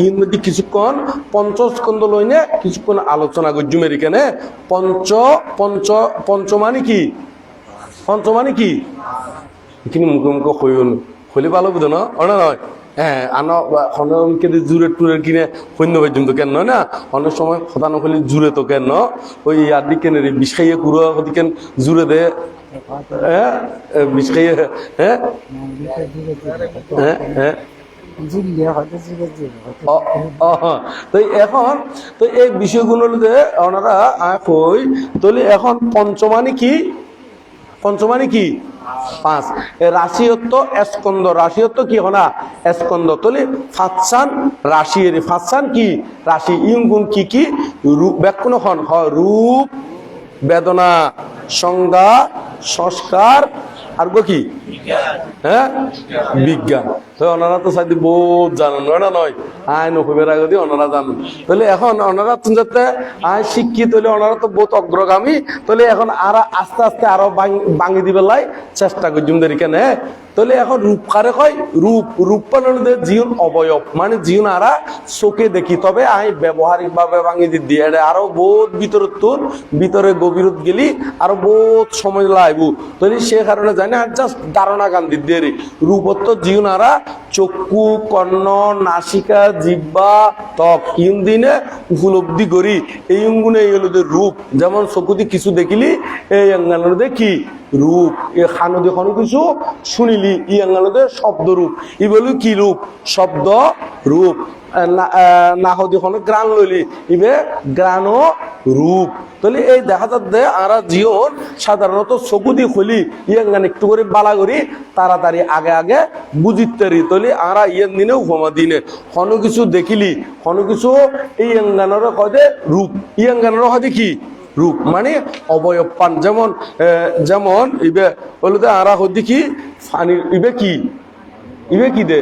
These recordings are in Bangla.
ইন মধ্যে কিছুক্ষণ পঞ্চস্কন্ধ লইনে কিছুক্ষণ আলোচনা করছুম এখানে পঞ্চ পঞ্চ পঞ্চমানি কি? পঞ্চমানি কি? এখানে মুখে মুখে হইল হইলে ভালো বুঝো না? অনা নয় হ্যাঁ আনো হনকে জুরে টুরে কিনে সৈন্য পর্যন্ত কেন না অনেক সময় হতানো হলে জুরে তো কেন ওই আর দিকে রে বিষ খাইয়ে কুড়ো হতিকেন জুরে দে? হ্যাঁ বিষ খাইয়ে হ্যাঁ হ্যাঁ হ্যাঁ এখন তো এই বিষয়গুলোতে ওনারা কই, তাহলে এখন পঞ্চমানি কি? পঞ্চমানি কি? পাঁচ। রাশিয়ত্ব স্কন্দ রাশিয়ত্ব কি হনা? স্কন্দ তাহলে ফাতসান রাশি এর ফাতসান কি? রাশি ইঙ্গুন কি কি? রূপ ব্যাকুণ হন। হয় রূপ, বেদনা। সংজ্ঞা, সংস্কার আর গো কি? হ্যাঁ? বিজ্ঞান। তো ওনারা তো সাথে বহুত জানেন না নয়? আইন হুবের আগে দিয়ে ওনারা জানেন। তাহলে এখন ওনারা তো যাতে আইন শিক্ষিত হলে ওনারা তো বহুত অগ্রগামী, তাহলে এখন আর আস্তে আস্তে আরও ভাঙি দিবে লাই চেষ্টা করছুম দেরি কেন তাহলে এখন রূপ কারে কয়? রূপ রূপ পালনদের জীবন অবয়ব। মানে জীবন আরা চোখে দেখি। তবে আই ব্যবহারিক ভাবে ভাঙি দিয়ে আরও বহুত ভিতরত তোর, ভিতরে গভীরত গেলি, আরও বহুত সময় লাগবো তাহলে সে কারণে জানি আর জাস্ট ধারণা গান দিয়ে রে। রূপত্ব জীবন আরা চক্ষু, কর্ণ, নাসিকা জিব্বা ত্বক ইন দিনে উপলব্ধি করি। এই অঙ্গুনে এই হলো রূপ। যেমন চকুতি কিছু দেখিলি, এই অঙ্গানোর কি? রূপ। এ খানদে কোনো কিছু শুনিলি, ই অঙ্গানোদের শব্দ রূপ। ই বলি কি রূপ? শব্দ রূপ। নাহদি কোনো ইবে এই দেখা চকু একটু বালা করি, তাড়াতাড়ি আগে আগে বুঝিতারি তাহলে আরা ইয়েন দিনে উপমা দিনে। কোনো কিছু দেখিলি, কোনো কিছু এই কদে রূপ। ইয়াঙ্গানোর হদে কি রূপ মানে অবয়ব পান। যেমন যেমন, ইবে, বলতে আরা হদি কি? ফানির ইবে কি? ইবে কি দে?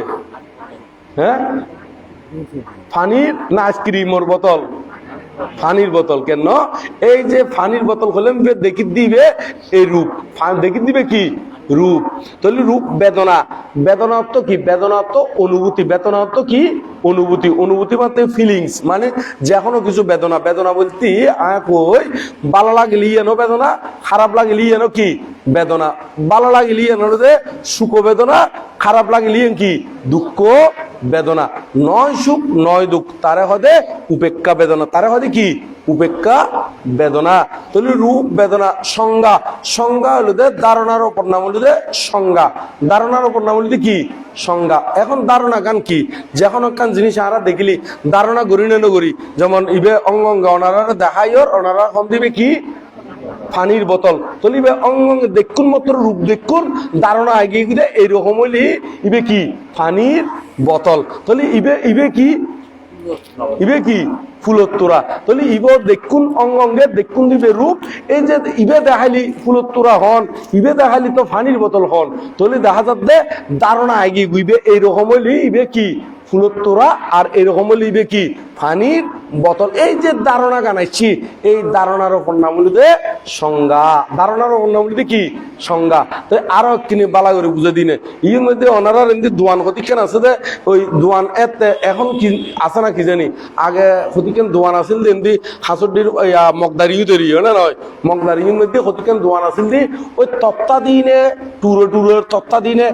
হ্যাঁ? ফানির না আইসক্রিমর বোতল? ফানির বোতল কেন? এই যে ফানির বোতল হলে দেখি দিবে এই রূপ। দেখি দিবে কি? রূপ। তাহলে রূপ বেদনা। বেদনা অর্থ কি? বেদনা অর্থ অনুভূতি। বেদনা অর্থ কি? অনুভূতি অনুভূতি মানে ফিলিংস মানে যে কোনো কিছু বেদনা। বেদনা বলতে কই ভালো লাগলি এনো বেদনা, খারাপ লাগলি এনো কি? বেদনা। ভালো লাগলি এনো যে সুখ বেদনা, খারাপ লাগলি কি? দুঃখ বেদনা। নয় সুখ, নয় দুঃখ। তারে হদে উপেক্ষা বেদনা। তারে হদে কি? উপেক্ষা বেদনা। তাহলে রূপ, বেদনা, সংজ্ঞা। সংজ্ঞা হলো যে ধারণার ওপর নাম হলো যে সংজ্ঞা। ধারণার ওপর নাম হলো কি? সংজ্ঞা। এখন ধারণা গান কি? যখন একখান জিনিস আরা দেখিলি, ধারণা করি না করি যেমন ইবে অঙ্গ অঙ্গ ওনারা দেখাই ওর ওনারা কম দিবে কি? পানির বোতল। তলিবে অঙ্গ অঙ্গ দেখুন, মাত্র রূপ দেখুন, ধারণা আগে গিয়ে এইরকম হইলে, ইবে কি? পানির বোতল। তাহলে ইবে ইবে কি? ইবে কি? ফুলোত্তরা। তোরা তাহলে ইব দেখুন অঙ্গ দেখুন দিবে রূপ। এই যে ইবে দেখালি ফুলোত্তরা তোরা হন, ইবে দেখালি তো ফানির বোতল হন। তাহলে দেখা যাচ্ছে ধারণা আগে গুইবে। এইরকম হইলে ইবে কি? ফুলত তোরা আর এরকম ইবে কি? ফানির বোতল। এই যে ধারণা গানাইছি, এই ধারণার ওপর নাম হলিতে সংজ্ঞা। ধারণার ওপর নাম হলিতে কি? সংজ্ঞা। তো আরও কিনে বালা করে বুঝে দিনে। ইয়ের মধ্যে ওনারা এমনি দোয়ান ক্ষতিক্ষণ আছে যে, ওই দোয়ান এতে এখন কি আছে না কি জানি? আগে ক্ষতিক্ষণ দোয়ান আছিল এমনি হাসুডির মগদারিও তৈরি হয় না নয়? মগদারির মধ্যে ক্ষতিক্ষণ দোয়ান আছিল যে, ওই তত্তা দিনে টুরো টুরোর তত্তা দিনে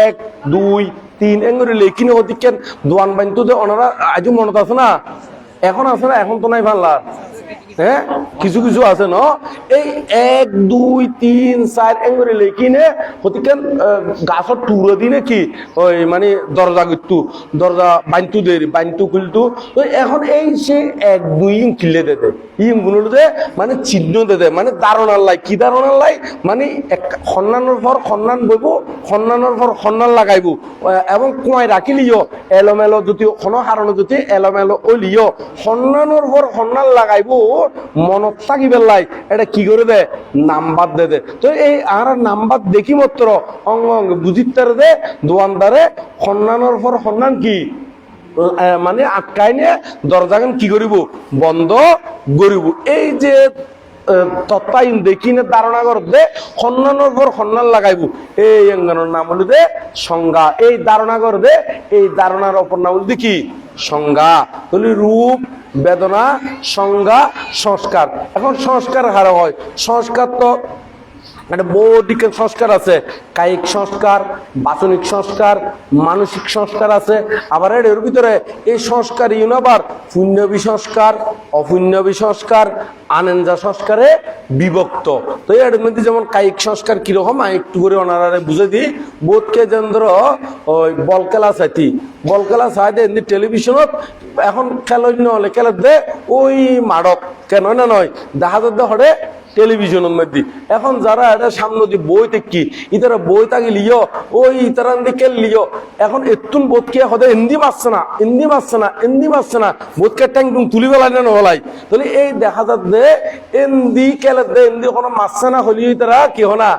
এক, দুই তিন এঙ্গুরি লেখিনে হতিকেন দোয়ান বানতো যে ওনারা আজও মনত আছে না? এখন আছে না, এখন তো নাই ভাল্লা। হ্যাঁ কিছু কিছু আছে ন? এই এক, দুই, তিন, চার এঙ্গরে লেখিনে হতিকেন গাছর টুরো দিনে কি? ওই মানে দরজা গিট্টু দরজা বাইনতু দে বাইনতু খুলতু তো এখন এই সে এক, দুই ইং দে দে। ইংগুলো দে মানে চিহ্ন দে দে মানে দারণার লাই। কি দারণার লাই? মানে এক সন্নানোর পর সন্নান বইব সন্নানোর পর সন্নান লাগাইব। এবং কুয়াই রাখিলিও এলোমেলো যদি কোনো কারণে যদি এলোমেলো ওলিও সন্নানোর পর সন্নান লাগাইব মনত থাকি পেলাই, এটা কি করে দে? নাম্বার দে দে। তো এই আর নাম্বার দেখি মাত্র, অঙ্গ অঙ্গ বুঝিতারে দে দোয়ানদারে সন্নানোর পর সন্নান কি? মানে আটকাই নিয়ে দরজাগান কি করিব? বন্ধ করিব। এই যে তত্ত্বায়ন দেখি না ধারণা করতে সন্ন্যানোর পর সন্ন্যান লাগাইব। এই অঙ্গনের নাম হলো দে সংজ্ঞা। এই ধারণা করতে এই ধারণার অপর নাম হলো দে কি? সংজ্ঞা। তাহলে রূপ বেদনা সংজ্ঞা সংস্কার। এখন সংস্কার হারা হয়। সংস্কার তো একটা বৌদ্ধিকের সংস্কার আছে, কায়িক সংস্কার, বাচনিক সংস্কার, মানসিক সংস্কার আছে। আবার এর ভিতরে এই সংস্কার ইউন আবার পুণ্যবী সংস্কার, অপুণ্যবী সংস্কার আনন্দা সংস্কারে বিভক্ত। তো এর মধ্যে যেমন কায়িক সংস্কার কীরকম একটু করে ওনারা বুঝে দিই। বোধকে যেন্দ্র, ওই বল খেলা চাইতি বল খেলা চাই দে এমনি টেলিভিশনত এখন খেলা হলে খেলার দে ওই মাড়ক। কেন না নয় দেখা যাচ্ছে হরে টেলিভিশনের মধ্যে এখন যারা এটা সামনে দিয়ে বই দেখি ইতারা বই তাকে লিও? ওই ইতারা দিকে লিও? এখন এতুন বোধকে হতে হিন্দি মারছে না? হিন্দি মারছে না? হিন্দি মারছে না? বোধকে ট্যাং টুং তুলি বেলা না হলাই তাহলে এই দেখা যাচ্ছে হিন্দি কেলে দে এন্দি কোনো মারছে না হলিও ইতারা কি হনা?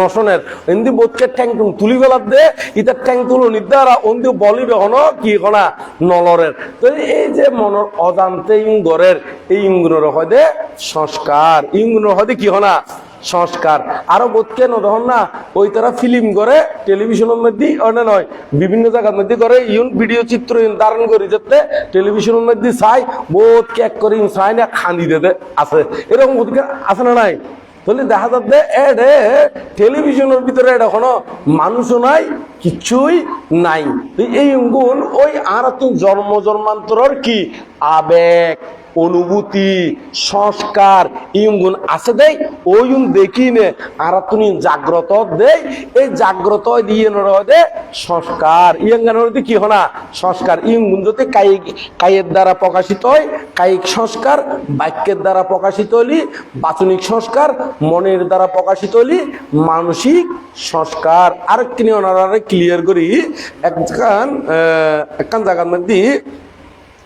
নশনের এন্দি বোধকে ট্যাং টুং তুলি বেলার দে ইতার ট্যাং তুলো নিদ্দারা অন্দি বলি বেহনো কি হনা নলরের। তো এই যে মনের অজান্তে ইঙ্গরের এই ইঙ্গুনের হয় দে সংস্কার ইঙ্গুনের হয় দে কি হনা? সংস্কার আরও বোধকে নদহন না, ওই তারা ফিল্ম করে, টেলিভিশনের মধ্যে অনে নয়, বিভিন্ন জায়গার মধ্যে করে, ইউন ভিডিও চিত্র ধারণ করি, যাতে টেলিভিশনের মধ্যে চাই বোধ কেক করে চাই না, খান্দি দিতে আছে। এরকম বোধকে আছে না নাই? তাহলে দেখা যাচ্ছে এডে টেলিভিশনের ভিতরে এটা কোনো মানুষও নাই, কিছুই নাই। এই গুণ ওই আর জন্ম জন্মান্তরের কি? আবেগ, অনুভূতি, সংস্কার ইম গুণ আছে দেই। ওই দেখি নে, আর তুমি জাগ্রত দেই। এই জাগ্রত দিয়ে নরদে সংস্কার। ইয়াঙ্গানোর কি হনা? সংস্কার। ইম গুণ যদি কায়িক, কায়ের দ্বারা প্রকাশিত হয়, কায়িক সংস্কার, বাক্যের দ্বারা প্রকাশিত হলি, বাচনিক সংস্কার, মনের দ্বারা প্রকাশিত হলি, মানসিক সংস্কার। আর কিনে ওনারা ক্লিয়ার করি। একখান একখান জায়গার মধ্যে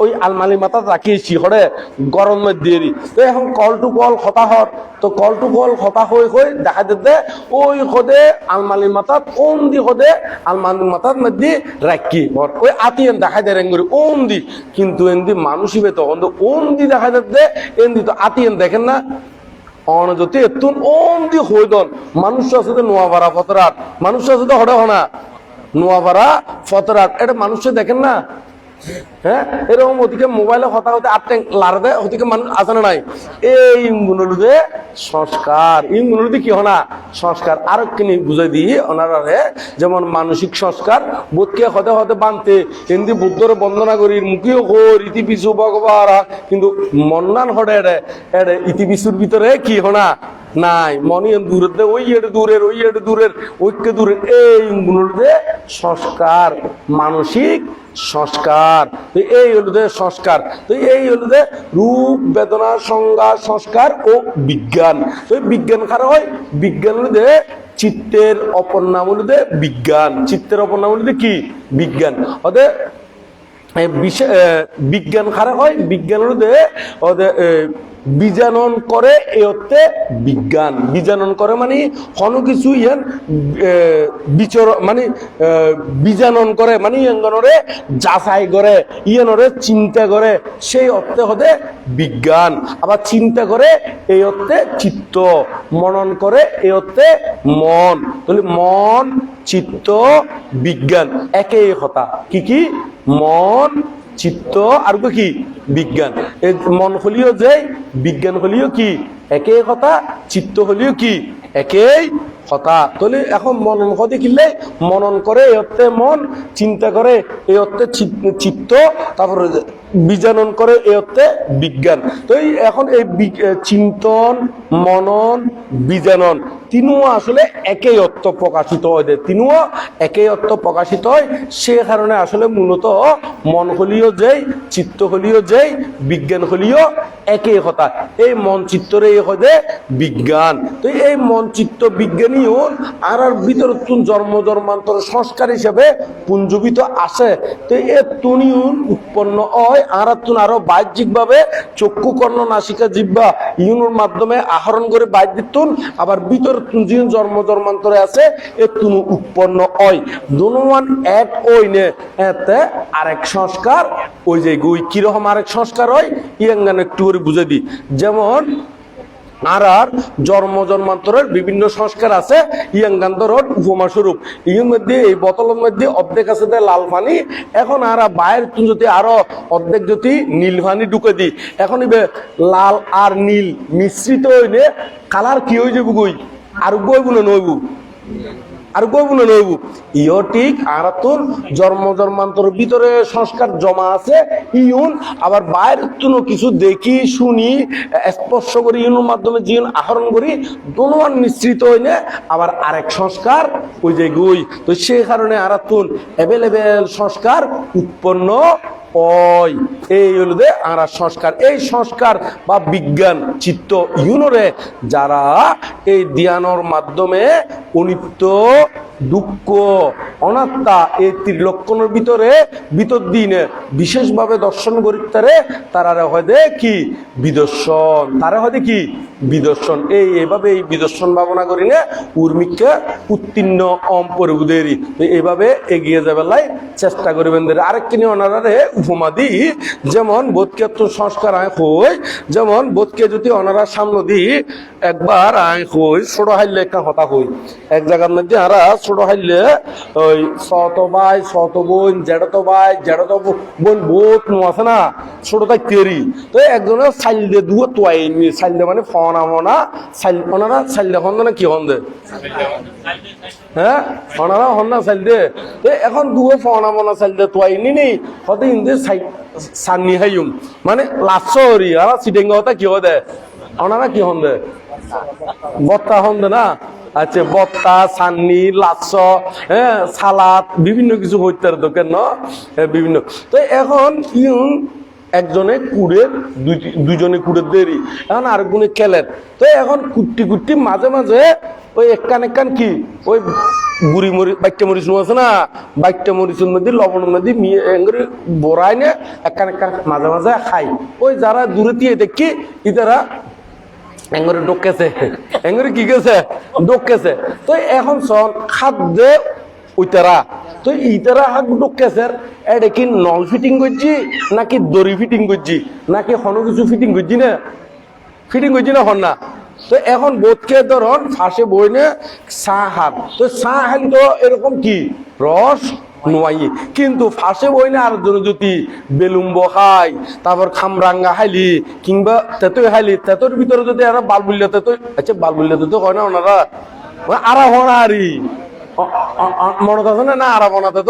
ওই আলমারি মাথা রাখিয়েছি হরে গরম মধ্যে তো এখন কল টু কল হতা হর তো কল টু কল হতা হয়ে হয়ে দেখা যেতে ওই হদে আলমারির মাথা ওম দি হদে আলমারির মাথার মধ্যে রাখি হর ওই আতিয়ান দেখা দেয় রেঙ্গুরি ওম দি কিন্তু এন্দি মানুষই বে তখন তো। ওম দি দেখা যাচ্ছে এন্দি তো আতিয়ান দেখেন না। অনজতে এতুন ওম দি হইদন মানুষ আছে নোয়াপাড়া ফতরাট মানুষ আছে হরে হনা নোয়াপাড়া ফতরাট এটা মানুষে দেখেন না হ্যাঁ? এরকম ওদিকে মোবাইলে কথা হতে আটটা ওদিকে মানুষ আছে না নাই। এই সংস্কার। কি হনা? সংস্কার। কিনি বুঝাই দিই যেমন মানসিক সংস্কার, বোধকে হতে হতে বানতে, হিন্দি বুদ্ধর বন্দনা করি মুখিও হোর ইতি পিছু ভগবান, কিন্তু মন্নান হড়ে এড়ে এড়ে ইতি পিছুর ভিতরে কি হনা? নাই মনিয়ন দূরের দে ওই এড়ে দূরের ওই এড়ে দূরের ঐক্য দূরের এই গুলোতে সংস্কার মানসিক সংস্কার। তো এই হলো যে সংস্কার তো এই হলো যে রূপ বেদনা সংজ্ঞা সংস্কার ও বিজ্ঞান। তো বিজ্ঞান কারা হয়? বিজ্ঞান হলো যে চিত্তের অপর নাম হলো যে বিজ্ঞান। চিত্তের অপর নাম হলো যে কি? বিজ্ঞান। এ, বিজ্ঞান খারা হয় বিজ্ঞান এ, বীজানন করে এ অর্থে বিজ্ঞান। বীজানন করে মানে কোনো কিছু ইয়ান বিচর মানে এ, বীজানন করে মানে ইয়ানরে যাচাই করে ইয়ানরে চিন্তা করে সেই অর্থে হতে বিজ্ঞান। আবার চিন্তা করে এই অর্থে চিত্ত। মনন করে এই অর্থে মন। তাহলে মন চিত্ত বিজ্ঞান একই কথা কি কি? মন, চিত্ত আর কি বিজ্ঞান। মন হলিও যে, বিজ্ঞান হলিও কি? একই কথা চিত্ত হলিও কি? একই কথা তাহলে এখন মনন কথা কিনলে মনন করে এই অর্থে মন চিন্তা করে এই অর্থে চিত- চিত্ত, তারপরে বীজানন করে এই অর্থে বিজ্ঞান। তো এখন এই চিন্তন, মনন, বীজানন। তিনুও আসলে একই অর্থ প্রকাশিত হয়। তিনুও একই অর্থ প্রকাশিত হয়, সে কারণে আসলে মূলত মন হলিও যেই, চিত্ত হলিও যেই, বিজ্ঞান হলিও একই কথা। এই মন চিত্তরে এই দে বিজ্ঞান। তো এই মন চিত্ত বিজ্ঞানী জ্ঞানী আর আর ভিতর তুন জন্ম, জন্মান্তর, সংস্কার হিসেবে পুঞ্জীবিত আসে তো এ তুনিউন উৎপন্ন হয়, আর আর তুন আরও বাহ্যিক ভাবে চক্ষু কর্ণ নাসিকা জিব্বা ইউনুর মাধ্যমে আহরণ করে বাইর দিতুন আবার ভিতর তুন যিনি জন্ম জন্মান্তরে আছে, এ উৎপন্ন এক ওই নে এতে আরেক সংস্কার, ওই যে গুই কীরকম আরেক সংস্কার হয়, ইয়াঙ্গান একটু করে বুঝে যেমন আর আর জন্ম জন্মান্তরের বিভিন্ন সংস্কার আছে উপমা স্বরূপ। ইয়ের মধ্যে, এই বোতলের মধ্যে অর্ধেক আছে দে লাল পানি, এখন আর বাইরের যদি আরও অর্ধেক যদি নীল পানি ঢুকে দিই এখন লাল আর নীল মিশ্রিত হইলে কালার কি হয়ে যাব আর গই বলে নইব? আর নইব? ইও আর তোর জন্ম জন্মান্তর ভিতরে সংস্কার জমা আছে, ইউন, আবার বাইরের তুনো কিছু দেখি, শুনি, স্পর্শ করি, ইউনের মাধ্যমে জীবন আহরণ করি দোনোয়ান মিশ্রিত হইলে আবার আরেক সংস্কার ওই যে গুই? তো সেই কারণে আর তুন অ্যাভেলেবেল সংস্কার উৎপন্ন ওই এই হলো যে আর সংস্কার। এই সংস্কার বা বিজ্ঞান চিত্ত ইউনরে যারা এই দিয়ানোর মাধ্যমে অনিত্য দুঃখ, অনাত্মা এই ত্রিলক্ষণের ভিতরে ভিতর দিনে বিশেষভাবে দর্শন করিতারে তারা হয় কি? বিদর্শন। তারা হয় কি? বিদর্শন। এই, এভাবে এই বিদর্শন ভাবনা করি না উর্মিককে উত্তীর্ণ অম পরিবুদেরই এইভাবে এগিয়ে যাবে লাই চেষ্টা করিবেন দের আরেক কিনে অনারারে উপমা দি যেমন বোধকে তো সংস্কার আয় হই, যেমন বোধকে যদি অনারা সামনে দি, একবার আয় হই ছোট হাইলে একটা হতা হই। এক জায়গার মধ্যে আরা ছোট হাইলে ওই শত ভাই শত বোন জেড়ত ভাই জেড়ত বোন বহুত নো আছে না ছোট তাই তেরি তো একজনের সাইল দে দুয়ো তোয়াই সাইল দে মানে ফনা মনা সাইল ওনারা সাইল দে হন না কি হন দে হ্যাঁ ওনারা হন না সাইল দে তো এখন দুয়ো ফনা মনা সাইল দে তোয়াই নি নি হতে ইন্দে সাই সান্নি হাইম মানে হরি আর সিটেঙ্গ হতা কি হদে ওনারা কি হন দে বত্তা হন দে না আচ্ছা বত্তা সান্নি লাচ্ছ হ্যাঁ সালাদ, বিভিন্ন কিছু হইতে দোকান, ন? বিভিন্ন। তো এখন ইউন একজনে কুড়ের দুইজনে কুড়ের দেরি এখন আরেকজনে খেলেন তো এখন কুট্টি কুট্টি মাঝে মাঝে ওই একখান একখান কি? ওই বুড়ি মরি বাইকটা মরিচ আছে না? বাইকটা মরিচের মধ্যে লবণের মধ্যে বড়াই নে একখান একখান মাঝে মাঝে খাই ওই যারা দূরে দিয়ে দেখি, ইতারা এঙ্গরে ডোকেছে এঙ্গরে কি গেছে ডোকেছে তো এখন সন খাদ্যে ওইতারা তো ইতারা হাক ডোকেছে এটা কি নল ফিটিং করছি, নাকি দড়ি ফিটিং করছি, নাকি হনো কিছু ফিটিং করছি না? ফিটিং করছি না, হন না। তো এখন বোধকে ধরন, ফাঁসে বইনে চা হাত তো চা হাল তো এরকম কি? রস নোয়াই। কিন্তু ফাঁসে বই না আর জন যদি বেলুম্ব খাই তারপর খামরাঙ্গা খাইলি কিংবা তেতই খাইলি তেতর ভিতরে যদি আর বাল বুললে তেতই আচ্ছা বাল বুললে তো হয় না ওনারা? মানে আরা। হনা আরি মনত আছে না না আরা বনাতে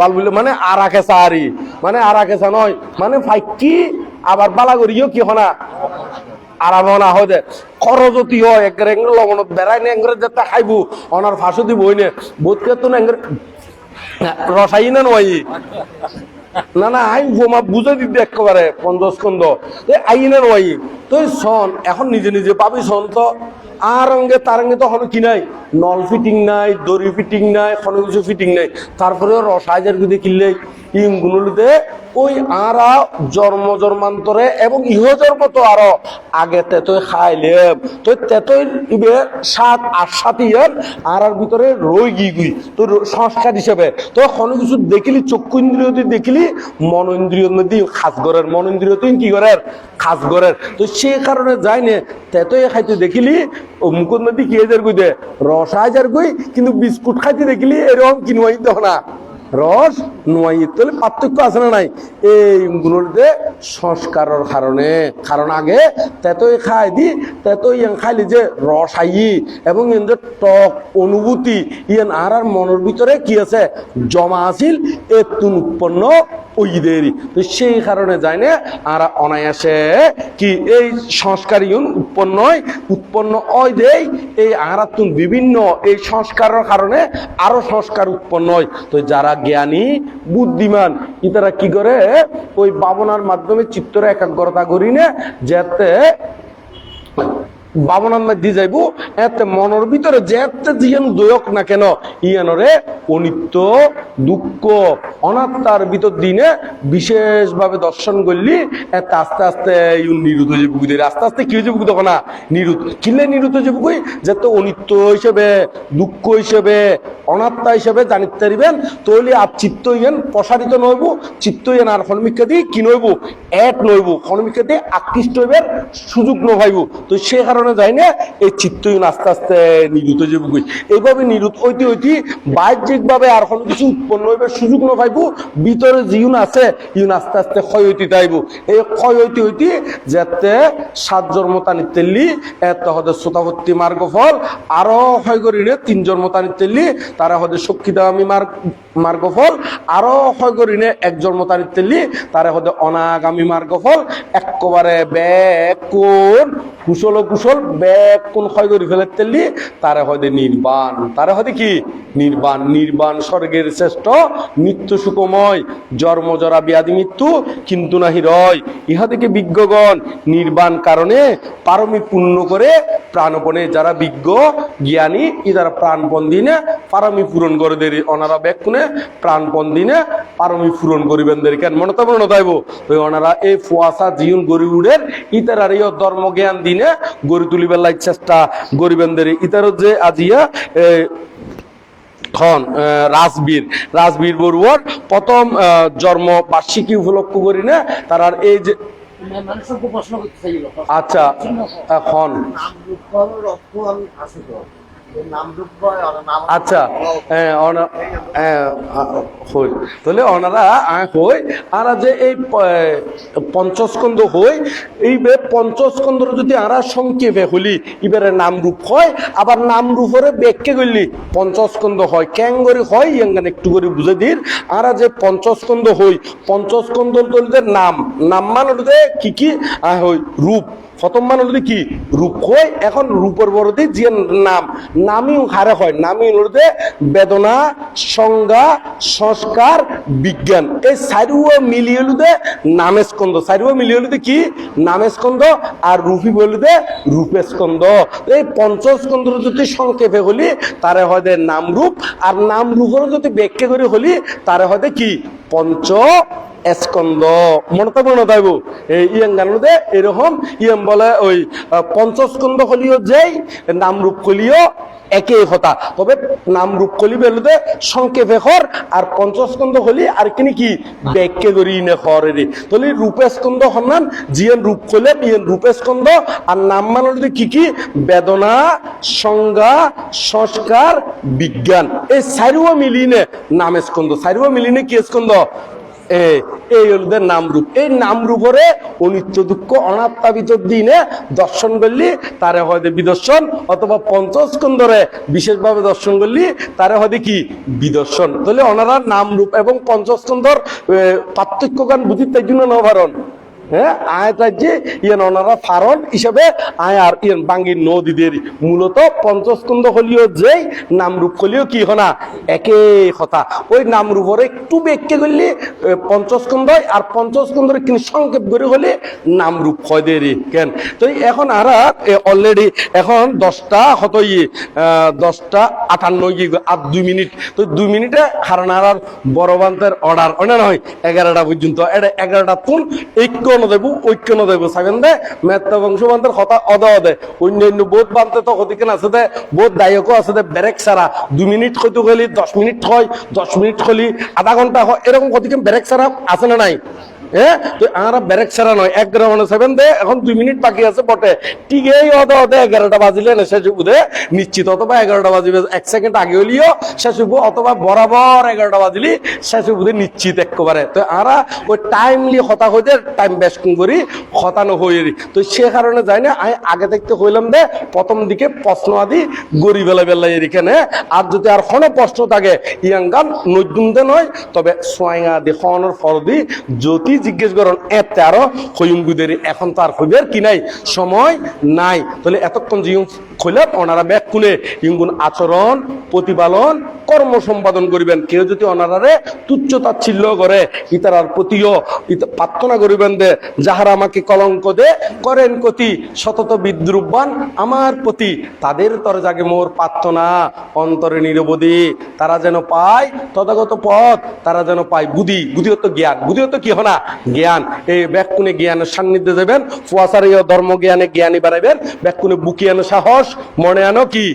বাল বুললে মানে আরা কেসা আরি। মানে আরা কেসা নয় মানে ফাইকি, আবার বালা করিও কি হনা? আরামনা হয় খরচতি হয়, একবার এঙ্গরে লবণত বেড়াই নে এঙ্গরে যেটা খাইবো। অনার ফাঁসো দিব হইনে বোধকে তো না এঙ্গরে রসাই না না না আই বোমা বুঝে দিতে একেবারে, পঞ্চাশ খন্দ এ আই না নয়। তুই শোন, এখন নিজে নিজে পাবি শোন তো। আর অঙ্গে তার অঙ্গে কি নাই? নল ফিটিং নাই, দড়ি ফিটিং নাই, কোনো কিছু ফিটিং নাই। তারপরে রসাইজার যদি কিনলে ইমগুলোতে ওই আরা জন্ম জন্মান্তরে এবং ইহজন্ম তো আরও আগে তেতই খাইলে তো তেতই ইবে সাত, আট, সাত ইয়ার আর আর ভিতরে রই গি গুই, তো সংস্কার হিসেবে। তো কোনো কিছু দেখিলি, চক্ষু ইন্দ্রিয় দেখিলি, মন ইন্দ্রিয়র মধ্যে খাস গরের মন ইন্দ্রিয় তুই কি করের খাস গরের তো সেই কারণে যাই নে তেতই খাইতে দেখিলি, ও মুকুন্দি কি হাজার গুই দে কিন্তু বিস্কুট খাইতে দেখিলি এরকম কিনুয়াই দেখ না। রস নোয়াই তাহলে পার্থক্য আছে না নাই? এইগুলোতে সংস্কারের কারণে। কারণ আগে তেতই খাই দি, তেতই ইয়ান খাইলি যে রস আই এবং ইয়ান যে টক, অনুভূতি, ইয়ান আর আর মনের ভিতরে কি আছে? জমা আছিল এ এতুন উৎপন্ন ওই দেরি তো সেই কারণে যায় না আর অনায়াসে কি এই সংস্কার ইউন উৎপন্ন উৎপন্ন হয় দেই, এই আরাতুন বিভিন্ন এই সংস্কারের কারণে আরও সংস্কার উৎপন্ন হয়। তো যারা জ্ঞানী বুদ্ধিমান। ইতারা কি করে? ওই ভাবনার মাধ্যমে চিত্তরা একাগ্রতা করি না যাতে যেতে জিয়ান দয়ক না কেন অনিত্য, দুঃখ দিনে বিশেষভাবে দর্শন করলি, এতে আস্তে আস্তে নিরুত হয়ে যাব আস্তে আস্তে কি হয়ে যাব তখন না, নিরুত কিনলে নিরুত হয়ে যাব কই? যাতে অনিত্য হিসেবে, দুঃখ হিসেবে, অনাত্মা হিসেবে জানিতে পারিবেন, তৈলি আর চিত্ত ইয়েন প্রসারিত নইব চিত্ত ইয়েন আর দিয়ে কি নইব? এক নইব দিয়ে আকৃষ্ট হইবেন সুযোগ নভাইব তো সে কারণে যাই না, এই চিত্ত ইয়েন আস্তে আস্তে নিরুত হয়ে যাব কই এইভাবে নিরুত হইতে হইতে বাহ্যিকভাবে আর কোনো কিছু উৎপন্ন হইবে সুযোগ নপাইব ভিতরে জিউন আছে, ইউন আস্তে আস্তে ক্ষয় হইতে যাইব। এই ক্ষয় হইতে হইতে যাতে সাত জন্ম টানি তেললি, এত হতে শ্রোতাভর্তি মার্গ ফল, আরও ক্ষয় করিলে তিন জন্ম টানি তেললি, তারা হতে সক্ষিতামী মার্গ মার্গ ফল, আরও ক্ষয় করিলে এক জন্ম টানি তেললি, তারা হতে অনাগামী মার্গ ফল একেবারে ব্যাগ কোন কুশল কুশল ব্যাগ কোন ক্ষয় করি ফেলে তেললি তারা হতে নির্বাণ। তারা হতে কি? নির্বাণ। নির্বাণ স্বর্গের শ্রেষ্ঠ নিত্য সুখময়, জন্ম জরা ব্যাধি মৃত্যু, কিন্তু নাহি রয়। ইহা থেকে বিজ্ঞগণ নির্বাণ কারণে পারমি পূর্ণ করে প্রাণপণে যারা বিজ্ঞ, জ্ঞানী ইদারা প্রাণপণ দিনে পারমি পূরণ করে দেরি, অনারা ব্যাকুনে প্রাণপণ দিনে পারমি পূরণ করিবেন দেরি। কেন? মনে তো মনে তাইব ওই অনারা এই ফুয়াশা জীবন গড়ি উড়ের ইতারার ধর্ম জ্ঞান দিনে গড়ি তুলিবার লাই চেষ্টা গরিবেন্দের। দেরি ইতার যে আজিয়া খন রাজবীর। রাজবীর বড়ুয়ার প্রথম জন্ম বার্ষিকী উপলক্ষ করি না তার আর এই যে চাইল। আচ্ছা এখন আচ্ছা হ্যাঁ, হ্যাঁ, হই। তাহলে ওনারা হই আর যে এই পঞ্চস্কন্ধ এই যদি হলি হয় আবার পঞ্চস্কন্ধ হয় ক্যাং করে হয় ইয়াঙ্গান একটু করে বুঝে দিন আরা যে পঞ্চস্কন্ধ হই পঞ্চস্কন্ধ নাম নাম মানে কি কি? রূপ। প্রথম মানে হলো কি? রূপ হয়, এখন রূপের বড়তে যে নাম, নামই হারে হয়। নামই হলো বেদনা, সংজ্ঞা, সংস্কার, বিজ্ঞান। এই চারিও মিলিয়ে হলো যে নামে স্কন্ধ। চারিও মিলিয়ে হলো কি? নামে স্কন্ধ আর রূপী বলি দে রূপে স্কন্ধ। এই পঞ্চস্কন্ধ যদি সংক্ষেপে হলি, তারে হয় নাম রূপ আর নাম যদি ব্যাখ্যা করে হলি, তারে হয় কি? পঞ্চ স্কন্দ মনে তো মনে তাইব? এই ইয়াং গান দে এরকম ইয়াম বলে ওই আহ, পঞ্চস্কন্ধ হলিও যেই নাম রূপ কলিও একই কথা তবে নাম রূপ কলি বেলুদে সংক্ষেপে হর আর পঞ্চস্কন্ধ হলি আর কিনি কি? ব্যাখ্যা করি নে হরে রে তাহলে রূপেস্কন্ধ হন্নান জিয়ান রূপ কইলে ইয়েন রূপেস্কন্ধ আর নাম মানে কি কি? বেদনা সংজ্ঞা সংস্কার বিজ্ঞান। এই চারিও মিলিনে নাম স্কন্ধ চারিও মিলিনে কি স্কন্ধ এ এই হলদে নামরূপ। এই নামরূপরে অনিত্য দুঃখ অনাত্মাবিচর দিনে দর্শন করলি, তারে হয়তো বিদর্শন, অথবা পঞ্চস্কন্ধরে বিশেষভাবে দর্শন করলি, তারে হয়তো কি? বিদর্শন। তাহলে ওনারা নামরূপ এবং পঞ্চস্কন্ধর পার্থক্যগান পার্থক্য গান বুঝি তাই জন্য নভারণ হ্যাঁ আয় কি একে কথা। একটু ব্যাখ্যা করলে হয় আর পঞ্চস্কন্ধরে কিন্তু সংক্ষেপ করে হলে নামরূপ হয় কেন? তো এখন আর অলরেডি এখন দশটা হত ইয়ে দশটা আটান্ন আর দুই মিনিট। তো দুই মিনিটে হারান আর বড় বান্তের অর্ডার ওটা নয়, এগারোটা পর্যন্ত। এগারোটা তুন ঐক্য ন দেব? কেন দেব? সাগেন দে, মেত্তা বংশ বান্তের কথা অদ অদে। অন্যান্য বোধ বানতে তো কদিকে আছে দে, বোধ দায়কও আছে দে বেরেক সারা। দুই মিনিট হয়তো গেলি, দশ মিনিট হয়, দশ মিনিট হলি, আধা ঘণ্টা হয়, এরকম কদিকে বেরেক সারা আছে না নাই? দে, এখন দুই মিনিট আছে বাজিলে নিশ্চিত অথবা এক আগে অথবা নিশ্চিত একেবারে। তো আমরা ওই টাইমলি হতা হইতে টাইম বেস্ট করি হতানো হয়ে তো সে কারণে যাই না আমি আগে দেখতে হইলাম দে, প্রথম দিকে প্রশ্ন আদি গড়ি বেলা বেলা এখানে। আর যদি আর কোনো প্রশ্ন থাকে, ইয়াঙ্গান নৈদুম দে নয়, তবে সোয়াইঙা দি খনের ফরদি, যদি জিজ্ঞেস করেন এতে আরও হইম গুদের? এখন তো আর হইবের কি নাই? সময় নাই। তাহলে এতক্ষণ জিম খোলে ওনারা ব্যাক কুলে ইঙ্গুন আচরণ, প্রতিপালন, কর্ম সম্পাদন করিবেন। কেউ যদি ওনারারে তুচ্ছ তাচ্ছিল্য করে ইতারার প্রতিও প্রার্থনা করিবেন দে যাহারা আমাকে কলঙ্ক দে, করেন কতি শতত বিদ্রুপবান আমার প্রতি। তাদের তর জাগে মোর প্রার্থনা, অন্তরে নিরবধি। তারা যেন পায় তথাগত পথ, তারা যেন পায় বুদ্ধি। বুদ্ধিগত জ্ঞান। বুদ্ধিগত কি হনা? জ্ঞান। এই ব্যাকুনে জ্ঞানের সান্নিধ্যে দেবেন ফুয়াশারীয় ধর্ম জ্ঞানে জ্ঞানী বাড়াইবেন ব্যাকুনে বুকি আনো সাহস মনে আনো কি?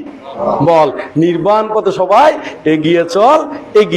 বল। নির্বাণ পথে সবাই এগিয়ে চল এগিয়ে